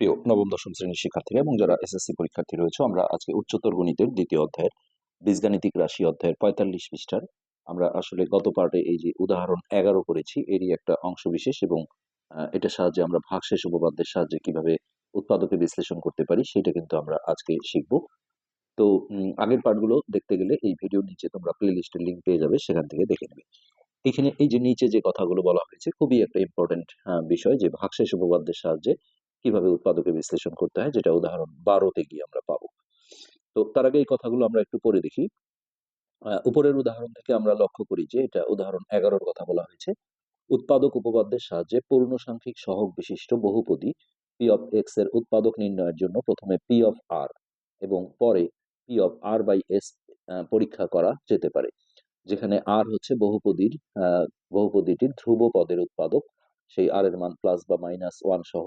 প্রিয় নবম, দশম শ্রেণির শিক্ষার্থীরা এবং যারা এসএসসি পরীক্ষার্থী রয়েছে, আমরা আজকে উচ্চতর গণিতের দ্বিতীয় অধ্যায়ের বীজগাণিতিক রাশি অধ্যায়ের পঁয়তাল্লিশ পৃষ্ঠার আমরা আসলে গত পার্টে এই যে উদাহরণ এগারো করেছি, এরই একটা অংশ বিশেষ এবং এটার সাহায্যে আমরা ভাগশেষ উপপাদ্যের সাহায্যে কীভাবে উৎপাদকে বিশ্লেষণ করতে পারি, সেটা কিন্তু আমরা আজকে শিখব। তো আগের পার্টগুলো দেখতে গেলে এই ভিডিওর নিচে তোমরা প্লে লিস্টের লিঙ্ক পেয়ে যাবে, সেখান থেকে দেখে নেবে। এখানে এই যে নিচে যে কথাগুলো বলা হয়েছে, খুবই একটা ইম্পর্টেন্ট বিষয় যে ভাগশেষ উপপাদ্যের সাহায্যে কীভাবে উৎপাদকে বিশ্লেষণ করতে হয়, যেটা উদাহরণ বারোতে গিয়ে আমরা পাবো। তো তার আগে এই কথাগুলো আমরা একটু পরে দেখি। উপরের উদাহরণ থেকে আমরা লক্ষ্য করি যে, এটা উদাহরণ এগারোর কথা বলা হয়েছে। উৎপাদক উপপাদ্যের সাহায্যে পূর্ণ সাংখ্যিক সহগ বিশিষ্ট বহুপদী পি অফ এক্সের উৎপাদক নির্ণয়ের জন্য প্রথমে পি অফ আর এবং পরে P of R by S পরীক্ষা করা যেতে পারে। যেখানে আর হচ্ছে বহুপদীর বহুপদীটির ধ্রুব পদের উৎপাদক সেই আর এর মান প্লাস বা মাইনাস ওয়ান সহ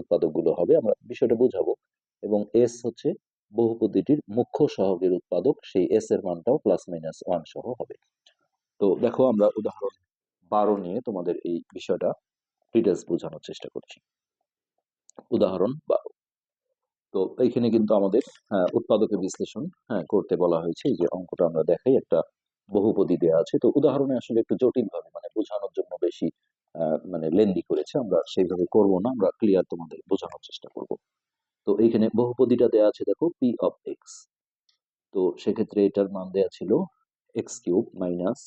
উৎপাদকগুলো হবে আমরা বিষয়টা বুঝাবো। এবং এস হচ্ছে বহুপদীটির মুখ্য সহগের উৎপাদক সেই এস এর মানটাও প্লাস মাইনাস ওয়ান সহ হবে। তো দেখো আমরা উদাহরণ বারো নিয়ে তোমাদের এই বিষয়টা ডিটেলস বোঝানোর চেষ্টা করছি। উদাহরণ বারো। তো এইখানে কিন্তু আমাদের আহ, উৎপাদকের বিশ্লেষণ হ্যাঁ করতে বলা হয়েছে। এই যে অঙ্কটা আমরা দেখাই একটা বহুপদী দেওয়া আছে। তো উদাহরণে আসলে একটু জটিল ভাবে মানে বোঝানোর জন্য বেশি মানে লেন্দি করেছে, আমরা সেইভাবে করব না, আমরা ক্লিয়ার তোমাদের বোঝানোর চেষ্টা করব। তো এইখানে বহুপদীটা দেওয়া আছে, দেখো পি অফ এক্স তো সেক্ষেত্রে এটার মান দেওয়া ছিল x cube minus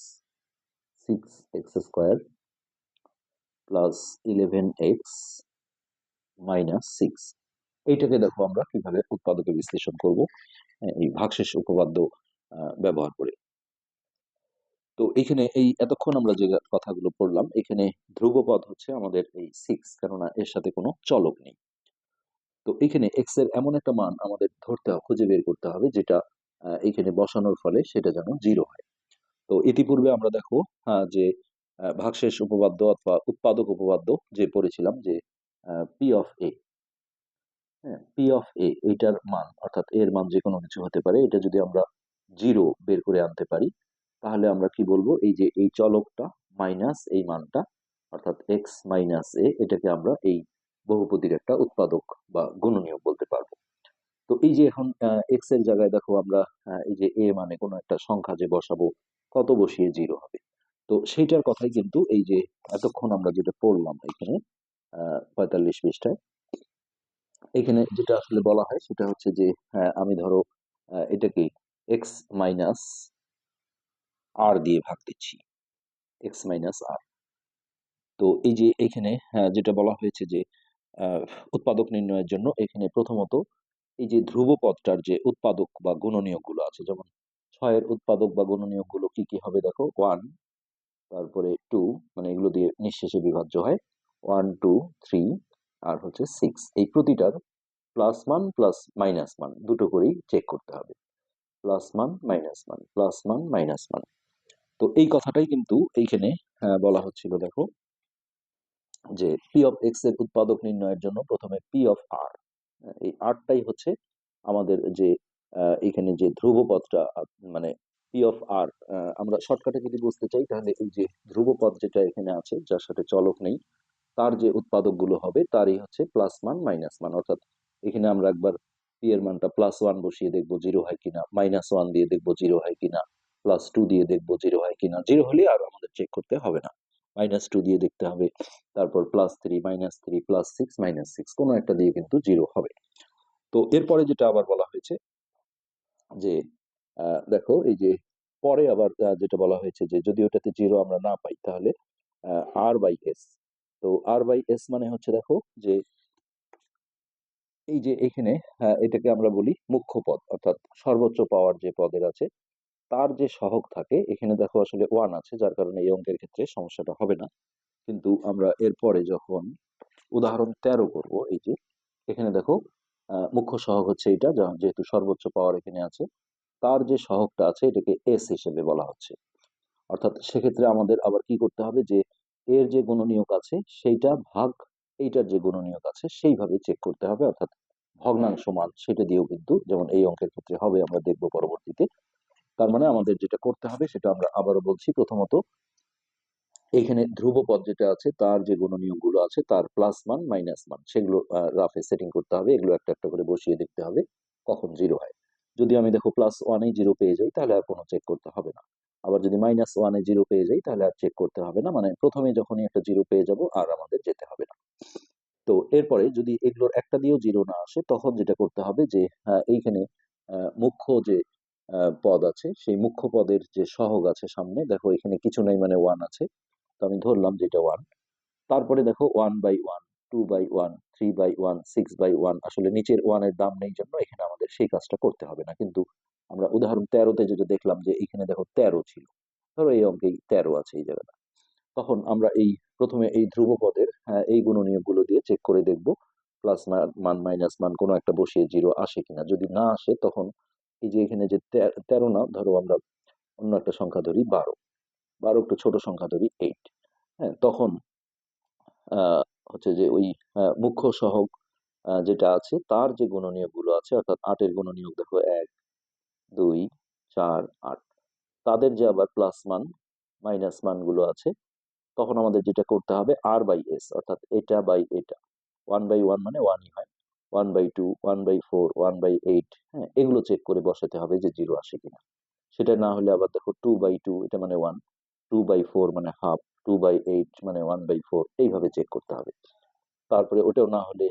six x square plus eleven x minus six এইটাকে দেখো আমরা কীভাবে উৎপাদকে বিশ্লেষণ করব, এই ভাগশেষ উপপাদ্য ব্যবহার করে। তো এখানে এই এতক্ষণ আমরা যে কথাগুলো পড়লাম, এখানে ধ্রুবপদ হচ্ছে আমাদের এই সিক্স কেননা এর সাথে কোনো চলক নেই। তো এখানে এক্সের এমন একটা মান আমাদের ধরতে হবে খুঁজে বের করতে হবে, যেটা এখানে বসানোর ফলে সেটা যেন জিরো হয়। তো ইতিপূর্বে আমরা দেখো যে ভাগশেষ উপপাদ্য অথবা উৎপাদক উপপাদ্য যে পড়েছিলাম যে পি অফ এ হ্যাঁ পি অফ এ এইটার মান, অর্থাৎ এর মান যে কোনো কিছু হতে পারে, এটা যদি আমরা জিরো বের করে আনতে পারি তাহলে আমরা কি বলব? এই যে এই চলকটা মাইনাস এই মানটা, অর্থাৎ এক্স মাইনাস এ এটাকে আমরা এই বহুপদীর একটা উৎপাদক বা গুণনীয় বলতে পারব। তো এই যে এখন এক্সের জায়গায় দেখো আমরা এই যে এ মানে কোনো একটা সংখ্যা যে বসাবো, কত বসিয়ে জিরো হবে? তো সেইটার কথাই কিন্তু এই যে এতক্ষণ আমরা যেটা পড়লাম এখানে পঁয়তাল্লিশ পৃষ্ঠায়, এখানে যেটা আসলে বলা হয় সেটা হচ্ছে যে আমি ধরো এটাকে এক্স মাইনাস আর দিয়ে ভাগ দিচ্ছি এক্স মাইনাস আর তো এই যে এখানে আহ, যেটা বলা হয়েছে যে উৎপাদক নির্ণয়ের জন্য এখানে প্রথমত এই যে ধ্রুব পদটার যে উৎপাদক বা গুণনীয়কগুলো আছে যেমন ছয়ের উৎপাদক বা গুণনীয়কগুলো কি কি হবে দেখো? ওয়ান তারপরে টু মানে এগুলো দিয়ে নিঃশেষে বিভাজ্য হয়। ওয়ান টু থ্রি আর হচ্ছে সিক্স এই প্রতিটার প্লাস মান প্লাস মাইনাস মান দুটো করেই চেক করতে হবে। প্লাস মান মাইনাস মান প্লাস মান মাইনাস মান তো এই কথাটাই কিন্তু এইখানে বলা হচ্ছিল, দেখো। যে পি অফ এক্সের উৎপাদক নির্ণয়ের জন্য প্রথমে পি অফ আর এই আরটাই হচ্ছে আমাদের যে এখানে যে ধ্রুবপদটা মানে পি অফ আর আমরা শর্টকাটে যদি বুঝতে চাই, তাহলে এই যে ধ্রুবপদ যেটা এখানে আছে, যার সাথে চলক নেই, তার যে উৎপাদকগুলো হবে, তারই হচ্ছে প্লাস মান মাইনাস মান। অর্থাৎ এখানে আমরা একবার পি এর মানটা প্লাস ওয়ান বসিয়ে দেখব জিরো হয় কিনা মাইনাস ওয়ান দিয়ে দেখব জিরো হয় কিনা। প্লাস টু দিয়ে দেখব জিরো হয় কিনা। জিরো হলে আর আমাদের চেক করতে হবে না। মাইনাস টু দিয়ে দেখতে হবে। তারপর plus three minus three plus six minus six কোনো একটা দিয়ে কিন্তু জিরো হবে। তো এরপরে যেটা আবার বলা হয়েছে, যে দেখো, এই যে, পরে আবার যেটা বলা হয়েছে যে, যদি ওটাতে জিরো আমরা না পাই, তাহলে আর বাই এস তো আর বাই এস মানে হচ্ছে, দেখো, যে, এই যে, এখানে এটাকে আমরা বলি মুখ্য পদ, অর্থাৎ সর্বোচ্চ পাওয়ার যে পদের আছে তার যে সহগ থাকে, এখানে দেখো আসলে ওয়ান আছে, যার কারণে এই অঙ্কের ক্ষেত্রে সমস্যাটা হবে না। কিন্তু আমরা এরপরে যখন উদাহরণ তেরো করব, এই যে, এখানে দেখো মুখ্য সহগ হচ্ছে এটা যেহেতু সর্বোচ্চ পাওয়ার এখানে আছে, তার যে সহগটা আছে, এটাকে এস হিসেবে বলা হচ্ছে। অর্থাৎ সেক্ষেত্রে আমাদের আবার কি করতে হবে যে, এর যে গুণনীয়ক আছে, সেইটা ভাগ এইটার যে গুণনীয়ক আছে, সেইভাবে চেক করতে হবে। অর্থাৎ ভগ্নাংশ মান, সেটা দিয়েও কিন্তু, যেমন এই অঙ্কের ক্ষেত্রে হবে, আমরা দেখব পরবর্তীতে। তার মানে আমাদের যেটা করতে হবে, সেটা আমরা আবারও বলছি। প্রথমত এইখানে ধ্রুবপদ যেটা আছে, তার যে গুণনীয়কগুলো আছে, তার প্লাস মান মাইনাস মান, সেগুলো রাফে সেটিং করতে হবে। এগুলো একটা একটা করে বসিয়ে দেখতে হবে কখন জিরো হয়। যদি আমি দেখো প্লাস ওয়ানে জিরো পেয়ে যাই, তাহলে আর কোনো চেক করতে হবে না। আবার যদি মাইনাস ওয়ানে জিরো পেয়ে যাই, তাহলে আর চেক করতে হবে না। মানে প্রথমে যখনই একটা জিরো পেয়ে যাব, আর আমাদের যেতে হবে না। তো এরপরে যদি এগুলোর একটা দিয়েও জিরো না আসে, তখন যেটা করতে হবে যে এইখানে মুখ্য যে পদ আছে। সেই মুখ্য পদের যে সহগ আছে সামনে দেখো এখানে কিছু নেই মানে ওয়ান আছে। তো আমি ধরলাম যেটা ওয়ান তারপরে দেখো one by one two by one three by one six by one আসলে নিচের ওয়ানের দাম নেই জন্য এখানে আমাদের সেই কাজটা করতে হবে না। কিন্তু আমরা উদাহরণ তেরোতে যেটা দেখলাম যে এখানে দেখো তেরো ছিল ধরো এই অঙ্কেই তেরো আছে এই জায়গাটা। তখন আমরা এই প্রথমে এই ধ্রুবপদের হ্যাঁ, এই গুণনীয়কগুলো দিয়ে চেক করে দেখব। প্লাস মান মাইনাস মান কোনো একটা বসিয়ে জিরো আসে কিনা। যদি না আসে তখন এই যে এখানে যে তেরো না, ধরো আমরা অন্য একটা সংখ্যা ধরি বারো। বারো একটু ছোট সংখ্যা ধরি এইট হ্যাঁ তখন হচ্ছে যে ওই মুখ্য সহগ যেটা আছে, তার যে গুণনীয়কগুলো আছে, অর্থাৎ আটের গুণনীয়ক দেখো এক, দুই, চার, আট। তাদের যে আবার প্লাস মান মাইনাস মানগুলো আছে, তখন আমাদের যেটা করতে হবে আর বাই এস অর্থাৎ এটা বাই এটা। ওয়ান বাই ওয়ান মানে ওয়ানই হয়। One by two one by four one by eight হ্যাঁ এগুলো চেক করে বসাতে হবে যে জিরো আসে কিনা। সেটা না হলে আবার দেখো টু বাই টু এটা মানে ওয়ান টু বাই ফোর মানে হাফ টু বাই এইট মানে ওয়ান বাই ফোর এইভাবে চেক করতে হবে। তারপরে ওটাও না হলে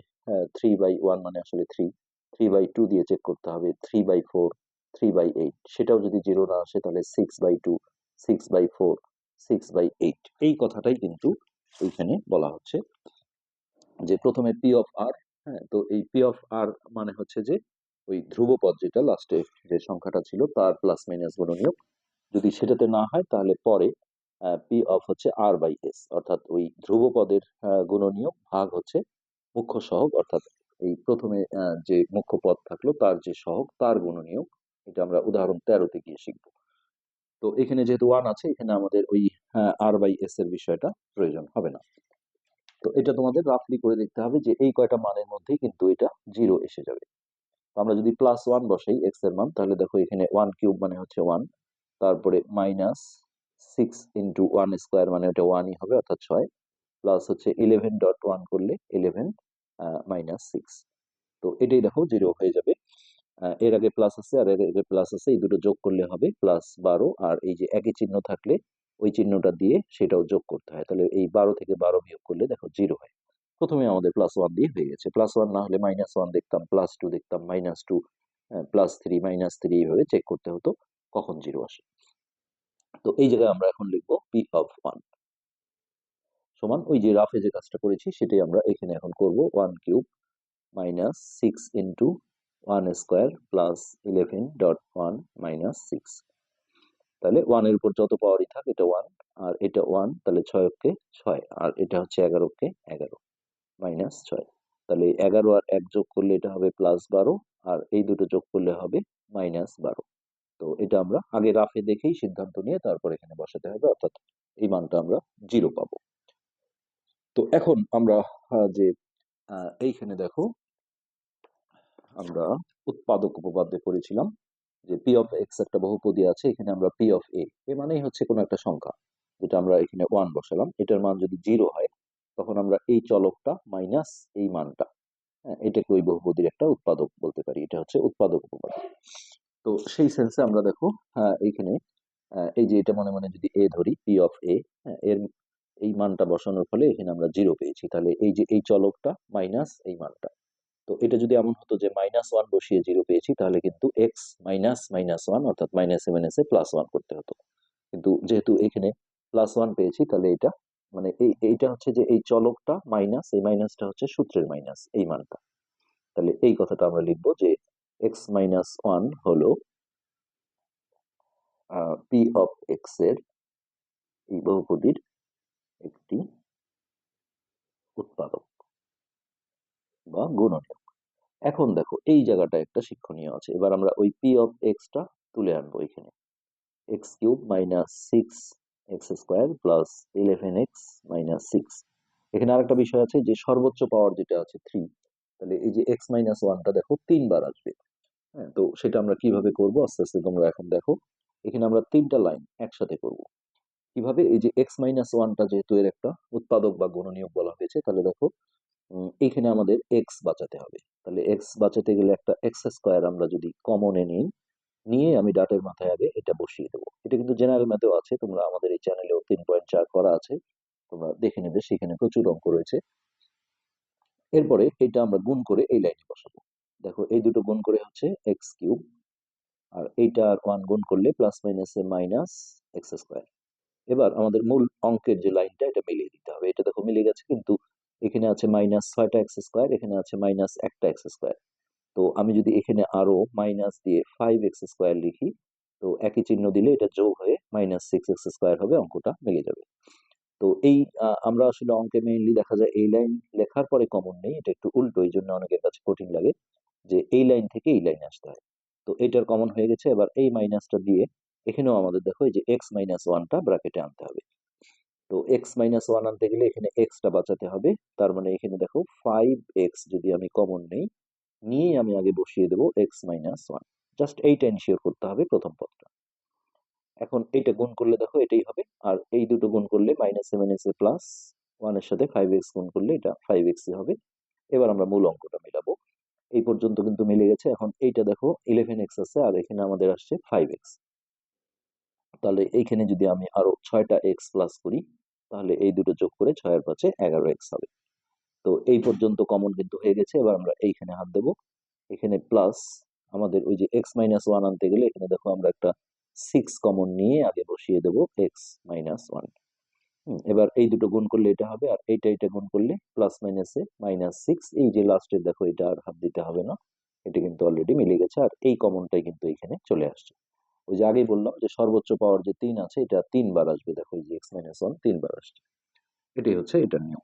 থ্রি বাই ওয়ান মানে আসলে থ্রি থ্রি বাই টু দিয়ে চেক করতে হবে three by four three by eight সেটাও যদি জিরো না আসে তাহলে six by two six by four six by eight এই কথাটাই কিন্তু এইখানে বলা হচ্ছে যে প্রথমে পি অফ আর হ্যাঁ তো এই পি অফ আর মানে হচ্ছে যে ওই ধ্রুবপদ যেটা লাস্টে যে সংখ্যাটা ছিল তার প্লাস মাইনাস গুণনীয়ক যদি সেটাতে না হয় তাহলে পরে পি অফ হচ্ছে আর বাই এস অর্থাৎ ওই ধ্রুবপদের গুণনীয়ক ভাগ হচ্ছে মুখ্য সহগ, অর্থাৎ এই প্রথমে যে মুখ্য পদ থাকল তার যে সহগ তার গুণনীয়ক, এটা আমরা উদাহরণ তেরোতে গিয়ে শিখব। তো এখানে যেহেতু ওয়ান আছে, এখানে আমাদের ওই আর বাই এস এর বিষয়টা প্রয়োজন হবে না। তো এটা তোমাদের রাফলি করে দেখতে হবে যে এই কয়টা মানের মধ্যেই কিন্তু এটা জিরো এসে যাবে। আমরা যদি প্লাস ওয়ান বসাই এক্সের মান, তাহলে দেখো এখানে ওয়ান কিউব মানে হচ্ছে ওয়ান তারপরে minus six into one square মানে ওটা ওয়ানই হবে, অর্থাৎ ছয় প্লাস হচ্ছে ইলেভেন ডট ওয়ান করলে ইলেভেন মাইনাস সিক্স তো এটাই দেখো জিরো হয়ে যাবে। এর আগে প্লাস আছে, আর এর আগে প্লাস আছে, এই দুটো যোগ করলে হবে প্লাস বারো, আর এই যে একই চিহ্ন থাকলে ওই চিহ্নটা দিয়ে সেটাও যোগ করতে হয়। তাহলে এই বারো থেকে বারো বিয়োগ করলে দেখো জিরো হয়। প্রথমে আমাদের প্লাস ওয়ান দিয়ে হয়ে গেছে। প্লাস ওয়ান না হলে মাইনাস ওয়ান দেখতাম প্লাস টু দেখতাম minus two plus three minus three এইভাবে চেক করতে হতো, কখন জিরো আসে। তো এই জায়গায় আমরা এখন লিখব পি অফ ওয়ান সমান ওই যে রাফে যে কাজটা করেছি সেটাই আমরা এখানে এখন করব। One cube minus six into one square plus eleven dot one minus six তাহলে ওয়ানের উপর যত পাওয়ারই থাক, এটা ওয়ান আর এটা ওয়ান তাহলে ছয় অক্ষে ছয়, আর এটা হচ্ছে এগারো অক্ষে এগারো মাইনাস ছয়। তাহলে এগারো আর এক যোগ করলে এটা হবে প্লাস বারো, আর এই দুটো যোগ করলে হবে মাইনাস বারো। তো এটা আমরা আগে রাফে দেখেই সিদ্ধান্ত নিয়ে তারপর এখানে বসাতে হবে, অর্থাৎ এই মানটা আমরা জিরো পাবো। তো এখন আমরা যে এইখানে দেখো, আমরা উৎপাদক উপপাদ্যে পড়েছিলাম। যে পি অফ এক্স একটা বহুপদী আছে এখানে আমরা পি অফ এ এ মানেই হচ্ছে কোনো একটা সংখ্যা যেটা আমরা এখানে ওয়ান বসালাম। এটার মান যদি জিরো হয় তখন আমরা এই চলকটা মাইনাস এই মানটা হ্যাঁ, এটাকে ওই বহুপদীর একটা উৎপাদক বলতে পারি এটা হচ্ছে উৎপাদক উপপাদ্য। তো সেই সেন্সে আমরা দেখো হ্যাঁ এইখানে এই যে এটা মনে মনে যদি এ ধরি পি অফ এ এর এই মানটা বসানোর ফলে এখানে আমরা জিরো পেয়েছি। তাহলে এই যে এই চলকটা মাইনাস এই মানটা তো এটা যদি এমন হতো যে মাইনাস ওয়ান বসিয়ে জিরো পেয়েছি, তাহলে কিন্তু এক্স মাইনাস মাইনাস ওয়ান অর্থাৎ minus minus a plus one করতে হতো। কিন্তু যেহেতু এখানে প্লাস ওয়ান পেয়েছি, তাহলে এটা মানে এই, এইটা হচ্ছে যে এই চলকটা মাইনাস এই মাইনাসটা হচ্ছে সূত্রের মাইনাস এই মানটা। তাহলে এই কথাটা আমরা লিখব যে এক্স মাইনাস ওয়ান হলো পি অফ এক্সের এই বহুপদীর একটি উৎপাদক। বা গুণনীয়ক। এখন দেখো, এই জায়গাটা একটা শিক্ষণীয় আছে। এবার আমরা ওই পি অফ এক্সটা তুলে আনব এখানে। X cube minus six x square plus eleven x minus six এখানে আরেকটা বিষয় আছে যে সর্বোচ্চ পাওয়ার যেটা আছে থ্রি তাহলে এই যে এক্স মাইনাস ওয়ানটা দেখো, তিনবার আসবে। হ্যাঁ তো সেটা আমরা কীভাবে করব? আস্তে আস্তে তোমরা এখন দেখো। এখানে আমরা তিনটা লাইন একসাথে করব। কীভাবে? এই যে এক্স মাইনাস ওয়ানটা যেহেতু এর একটা উৎপাদক বা গুণনীয়ক বলা হয়েছে, তাহলে দেখো এইখানে আমাদের এক্স বাঁচাতে হবে। তাহলে এক্স বাঁচাতে গেলে একটা এক্স স্কোয়ার আমরা যদি কমনে নিই নিয়ে আমি ডাটের মাথায় আগে এটা বসিয়ে দেবো। এটা কিন্তু জেনারেল ম্যাথেও আছে তোমরা আমাদের এই চ্যানেলেও তিন পয়েন্ট চার করা আছে তোমরা দেখে নেবে সেখানে প্রচুর অঙ্ক রয়েছে। এরপরে এটা আমরা গুণ করে এই লাইনে বসাবো। দেখো এই দুটো গুণ করে হচ্ছে এক্স কিউব আর এইটা আর ওয়ান গুণ করলে প্লাস মাইনাসে মাইনাস এক্স স্কোয়ার এবার আমাদের মূল অঙ্কের যে লাইনটা এটা মিলিয়ে দিতে হবে। এটা দেখো মিলে গেছে কিন্তু এখানে আছে মাইনাস ছয়টা এক্স স্কোয়ার এখানে আছে মাইনাস একটা এক্স স্কোয়ার তো আমি যদি এখানে আরও মাইনাস দিয়ে ফাইভ এক্স স্কোয়ার লিখি, তো একই চিহ্ন দিলে এটা যোগ হয়ে মাইনাস সিক্স এক্স স্কোয়ার হবে, অঙ্কটা মিলে যাবে। তো এই আমরা আসলে অঙ্কে মেইনলি দেখা যায় এই লাইন লেখার পরে কমন নেই, এটা একটু উল্টো, এই জন্য অনেকের কাছে কঠিন লাগে যে এই লাইন থেকে এই লাইনে আসতে হয়। তো এটার কমন হয়ে গেছে, এবার এই মাইনাসটা দিয়ে এখানেও আমাদের দেখো এই যে এক্স মাইনাস ওয়ানটা ব্র্যাকেটে আনতে হবে। তো এক্স মাইনাস ওয়ান আনতে গেলে এখানে এক্সটা বাঁচাতে হবে। তার মানে এখানে দেখো ফাইভ এক্স যদি আমি কমন নেই, নিয়ে আমি আগে বসিয়ে দেবো এক্স মাইনাস ওয়ান জাস্ট এইটা ইনশিওর করতে হবে প্রথম পদটা। এখন এইটা গুণ করলে দেখো এটাই হবে। আর এই দুটো গুণ করলে minus a minus a plus ওয়ানের সাথে ফাইভ এক্স গুণ করলে এটা ফাইভ এক্সই হবে। এবার আমরা মূল অঙ্কটা মিলাবো। এই পর্যন্ত কিন্তু মিলে গেছে। এখন এইটা দেখো ইলেভেন এক্স আছে আর এখানে আমাদের আসছে ফাইভ এক্স তাহলে এইখানে যদি আমি আরও ছয়টা এক্স প্লাস করি তাহলে এই দুটো যোগ করে ছয়ের পাঁচে এগারো এক্স হবে। তো এই পর্যন্ত কমন কিন্তু হয়ে গেছে, এবার আমরা এইখানে হাত দেবো। এখানে প্লাস আমাদের ওই যে এক্স মাইনাস ওয়ান আনতে গেলে এখানে দেখো আমরা একটা সিক্স কমন নিয়ে আগে বসিয়ে দেবো এক্স মাইনাস ওয়ান এবার এই দুটো গুণ করলে এটা হবে, আর এইটা এটা গুণ করলে প্লাস মাইনাসে মাইনাস সিক্স এই যে লাস্টের দেখো এটা আর হাত দিতে হবে না, এটা কিন্তু অলরেডি মিলে গেছে, আর এই কমনটাই কিন্তু এখানে চলে আসছে। ওই যে আগেই বললাম যে সর্বোচ্চ পাওয়ার যে তিন আছে এটা তিনবার আসবে। দেখো এই যে এক্স মাইনাস ওয়ান তিনবার আসছে। এটাই হচ্ছে এটার নিয়ম।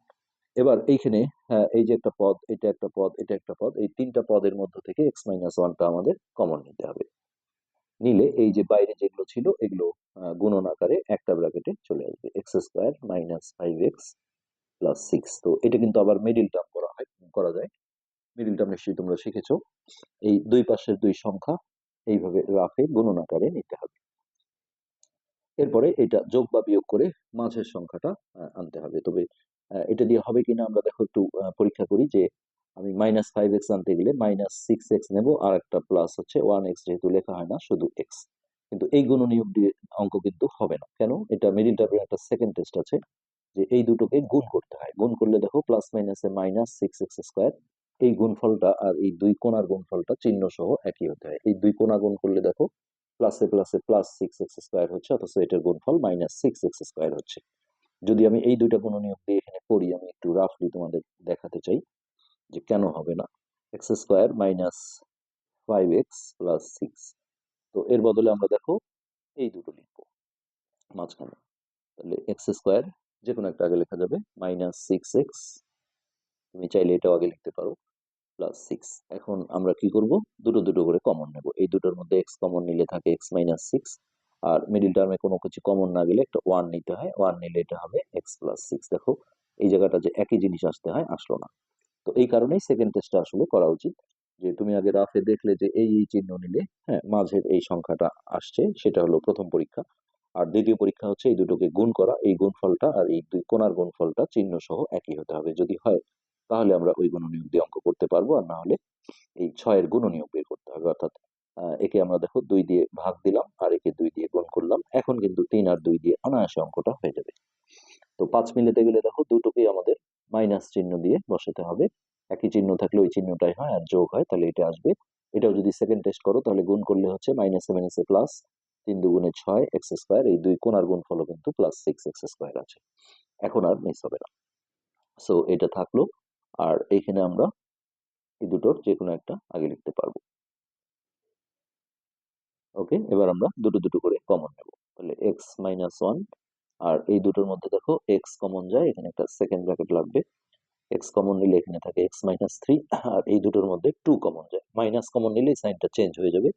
এবার এইখানে হ্যাঁ, এই যে একটা পদ এটা একটা পদ এটা একটা পদ এই তিনটা পদের মধ্য থেকে এক্স মাইনাস ওয়ানটা আমাদের কমন নিতে হবে। নিলে এই যে বাইরে যেগুলো ছিল এগুলো গুণন আকারে একটা ব্র্যাকেটে চলে আসবে। X square minus five x plus six তো এটা কিন্তু আবার মিডিল টার্ম করা হয় করা যায়। মিডিল টার্ম নিশ্চয়ই তোমরা শিখেছো। এই দুই পাশের দুই সংখ্যা এইভাবে রাফে গুণন আকারে নিতে হবে। এরপরে এটা যোগ বা বিয়োগ করে মাঝের সংখ্যাটা আনতে হবে। তবে এটা দিয়ে হবে কিনা আমরা দেখো একটু পরীক্ষা করি যে আমি মাইনাস ফাইভ এক্স আনতে গেলে মাইনাস সিক্স এক্স নেব, আর একটা প্লাস হচ্ছে ওয়ান এক্স যেহেতু লেখা হয় না, শুধু এক্স কিন্তু এই গুণনীয়ক দিয়ে অঙ্ক কিন্তু হবে না। কেন? এটা মিডিল টার্মের একটা সেকেন্ড টেস্ট আছে, যে এই দুটোকে গুণ করতে হয়। গুণ করলে দেখো প্লাস মাইনাসে মাইনাস সিক্স এক্স স্কোয়ার এই গুণফলটা আর এই দুই কোণার গুণফলটা চিহ্ন সহ একই হতে হয়। এই দুই কোণা গুণ করলে দেখো প্লাসে প্লাসে প্লাস সিক্স এক্স স্কোয়ার হচ্ছে, অথচ এটার গুণফল মাইনাস সিক্স এক্স স্কোয়ার হচ্ছে। যদি আমি এই দুইটা গুণনীয়ক দিয়ে এখানে করি, আমি একটু রাফলি তোমাদের দেখাতে চাই যে কেন হবে না। X square minus five x plus six তো এর বদলে আমরা দেখো, এই দুটো লিখব মাঝখানে। তাহলে এক্স স্কোয়ার যে কোনো একটা আগে লেখা যাবে মাইনাস সিক্স এক্স তুমি চাইলে এটাও আগে লিখতে পারো। প্লাস সিক্স এখন আমরা কি করব? দুটো দুটো করে কমন নেব। এই দুটোর মধ্যে এক্স কমন নিলে থাকে এক্স মাইনাস সিক্স আর মিডিল টার্মে কোনো কিছু কমন না গেলে একটা ওয়ান নিতে হয়। ওয়ান নিলে এটা হবে এক্স প্লাস সিক্স দেখো, এই জায়গাটা যে একই জিনিস আসতে হয়, আসলো না। তো এই কারণেই সেকেন্ড টেস্টটা আসলে করা উচিত। যে তুমি আগে রাফে দেখলে যে এই এই চিহ্ন নিলে হ্যাঁ মাঝের এই সংখ্যাটা আসছে, সেটা হলো প্রথম পরীক্ষা। আর দ্বিতীয় পরীক্ষা হচ্ছে এই দুটোকে গুণ করা। এই গুণফলটা আর এই দুই কোণার গুণফলটা চিহ্ন সহ একই হতে হবে। যদি হয় তাহলে আমরা ওই গুণনীয়ক দিয়ে অঙ্ক করতে পারব। আর না হলে এই ছয়ের গুণনীয়ক বের করতে হবে। অর্থাৎ একে আমরা দেখো দুই দিয়ে ভাগ দিলাম আর একে দুই দিয়ে গুণ করলাম। এখন কিন্তু তিন আর দুই দিয়ে অনায়াসে অঙ্কটা হয়ে যাবে। তো পাঁচ মিলাতে গেলে দেখো দুটোকেই আমাদের মাইনাস চিহ্ন দিয়ে বসাতে হবে। একই চিহ্ন থাকলে ওই চিহ্নটাই হয় আর যোগ হয়, তাহলে এটা আসবে। এটাও যদি সেকেন্ড টেস্ট করো, তাহলে গুণ করলে হচ্ছে মাইনাস মাইনাস প্লাস তিন দুগুণে ছয় এক্স স্কোয়ার এই দুই কোনার গুণ গুণফলও কিন্তু প্লাস সিক্স এক্স স্কোয়ার আছে। এখন আর মিস হবে না। সো এটা থাকল আর এইখানে আমরা এই দুটোর যে কোনো একটা আগে লিখতে পারব। ওকে, এবার আমরা দুটো দুটো করে কমন নেব। তাহলে এক্স মাইনাস ওয়ান আর এই দুটোর মধ্যে দেখো এক্স কমন যায়, এখানে একটা সেকেন্ড ব্র্যাকেট লাগবে। এক্স কমন নিলে এখানে থাকে এক্স মাইনাস থ্রি আর এই দুটোর মধ্যে টু কমন যায়। মাইনাস কমন নিলে সাইনটা চেঞ্জ হয়ে যাবে।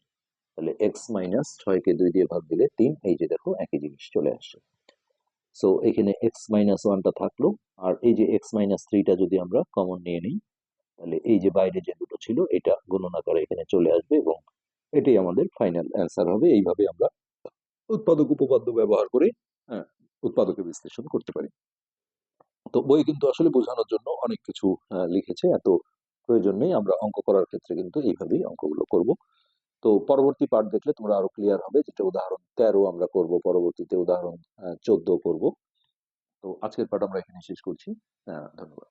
তাহলে এক্স মাইনাস ছয়কে দুই দিয়ে ভাগ দিলে তিন, এই যে দেখো একই জিনিস চলে আসছে। সো এখানে এক্স মাইনাস ওয়ানটা থাকল, আর এই যে এক্স মাইনাস থ্রিটা যদি আমরা কমন নিয়ে নিই, তাহলে এই যে বাইরে যে দুটো ছিল, এটা গণনা করে এখানে চলে আসবে এবং এটাই আমাদের ফাইনাল অ্যান্সার হবে। এইভাবে আমরা উৎপাদক, উপপাদ্য ব্যবহার করে হ্যাঁ উৎপাদকে বিশ্লেষণ করতে পারি। তো বই কিন্তু আসলে বোঝানোর জন্য অনেক কিছু লিখেছে। এত প্রয়োজন নেই। আমরা অঙ্ক করার ক্ষেত্রে কিন্তু এইভাবেই অঙ্কগুলো করব। তো পরবর্তী পার্ট দেখলে তোমরা আরও ক্লিয়ার হবে যেটা উদাহরণ তেরো আমরা করব, পরবর্তীতে উদাহরণ চোদ্দ করব। তো আজকের পাঠ আমরা এখানে শেষ করছি। ধন্যবাদ।